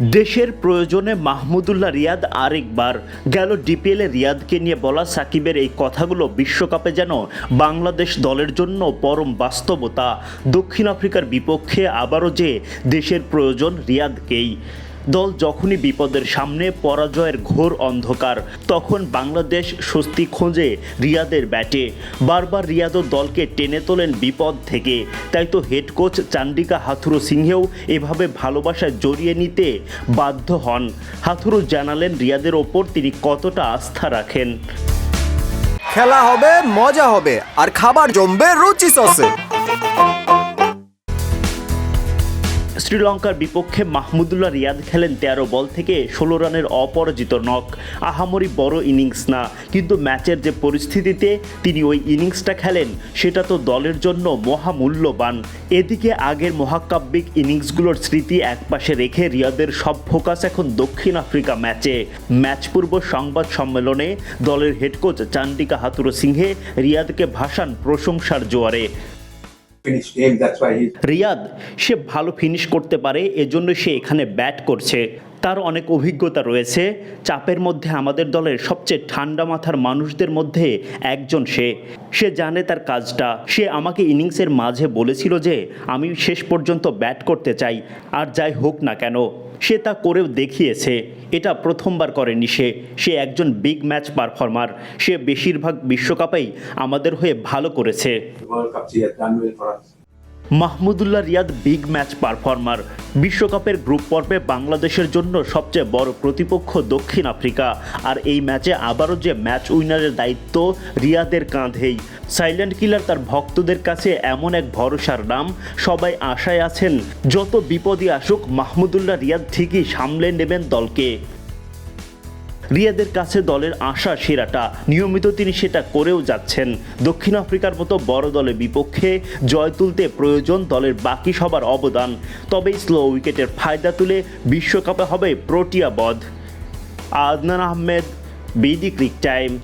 দেশের প্রয়োজনে মাহমুদুল্লাহ রিয়াদ আরেকবার গেল ডিপিএলে রিয়াদকে নিয়ে বলা সাকিবের এই কথাগুলো বিশ্বকাপে যেন বাংলাদেশ দলের জন্য পরম বাস্তবতা। দক্ষিণ আফ্রিকার বিপক্ষে আবারও যে দেশের প্রয়োজন রিয়াদকেই। দল যখনই বিপদের সামনে, পরাজয়ের ঘোর অন্ধকার, তখন বাংলাদেশ স্বস্তি খোঁজে রিয়াদের ব্যাটে। বারবার রিয়াদও দলকে টেনে তোলেন বিপদ থেকে। তাই তো হেড কোচ চান্ডিকা হাথুরু সিংহেও এভাবে ভালোবাসায় জড়িয়ে নিতে বাধ্য হন। হাথুরু জানালেন রিয়াদের ওপর তিনি কতটা আস্থা রাখেন। খেলা হবে, মজা হবে, আর খাবার জমবে রুচি সসে। শ্রীলঙ্কার বিপক্ষে মাহমুদুল্লাহ রিয়াদ খেলেন তেরো বল থেকে ষোলো রানের অপরাজিত নক আহামরি বড় ইনিংস না, কিন্তু ম্যাচের যে পরিস্থিতিতে তিনি ওই ইনিংসটা খেলেন, সেটা তো দলের জন্য মহামূল্যবান। এদিকে আগের মহাকাব্যিক ইনিংসগুলোর স্মৃতি একপাশে রেখে রিয়াদের সব ফোকাস এখন দক্ষিণ আফ্রিকা ম্যাচে। ম্যাচ পূর্ব সংবাদ সম্মেলনে দলের head coach Chandika Hathurusinghe রিয়াদকে ভাসান প্রশংসার জোয়ারে। রিয়াদ, সে ভালো ফিনিশ করতে পারে, এজন্য সে এখানে ব্যাট করছে। তার অনেক অভিজ্ঞতা রয়েছে, চাপের মধ্যে আমাদের দলের সবচেয়ে ঠান্ডা মাথার মানুষদের মধ্যে একজন সে। সে জানে তার কাজটা। সে আমাকে ইনিংসের মাঝে বলেছিল যে, আমি শেষ পর্যন্ত ব্যাট করতে চাই, আর যাই হোক না কেন। সে তা করেও দেখিয়েছে। এটা প্রথমবার করেনি সে। সে একজন বিগ ম্যাচ পারফর্মার সে বেশিরভাগ বিশ্বকাপেই আমাদের হয়ে ভালো করেছে। Mahmudullah Riyad big match performer. বিশ্বকাপের গ্রুপ পর্বে বাংলাদেশের জন্য সবচেয়ে বড় প্রতিপক্ষ দক্ষিণ আফ্রিকা। আর এই ম্যাচে আবারও যে ম্যাচ উইনারের দায়িত্ব, রিয়াদের কাঁধেই। সাইলেন্ট কিলার তার ভক্তদের কাছে এমন এক ভরসার নাম, সবাই আশায় আছেন, যত বিপদই আসুক, মাহমুদুল্লাহ রিয়াদ ঠিকই সামলে নেবেন দলকে। রিয়াদের কাছে দলের আশা সেরাটা। নিয়মিত তিনি সেটা করেও যাচ্ছেন। দক্ষিণ আফ্রিকার মতো বড় দলের বিপক্ষে জয় তুলতে প্রয়োজন দলের বাকি সবার অবদান। তবে স্লো উইকেটের ফায়দা তুলে বিশ্বকাপে হবে প্রোটিয়া বধ Adnan Ahmed, BD cric time.